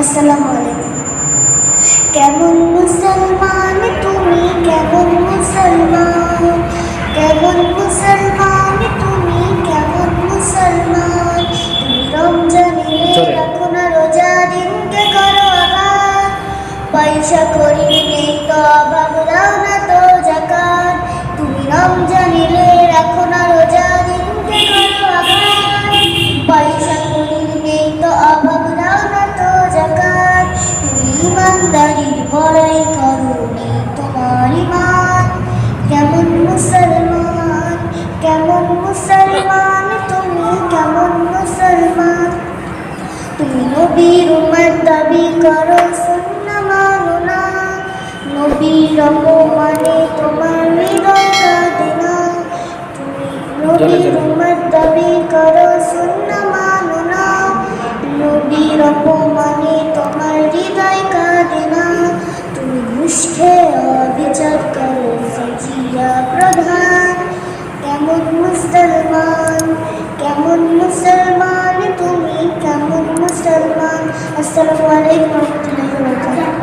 আসসালামু আলাইকুম। কেমন মুসলমান তুমি? কেমন মুসলমান? কেমন মুসলমান তুমি? কেমন মুসলমান? তুমি রমজানে। রাখো না রোজা দিনকে করো আবার। পয়সা করি নেই ইমানদারির বড়াই করো নেই তোমার ইমান? কেমন মুসলমান কেমন মুসলমান? তুমি কেমন মুসলমান? তুমি নবীর উম্মত দাবি করো সুন্না মানো না। নবীর অপমানে তোমার হৃদয় কাঁদে না। তুমি নবীর। উম্মত দাবি 可以吗可以我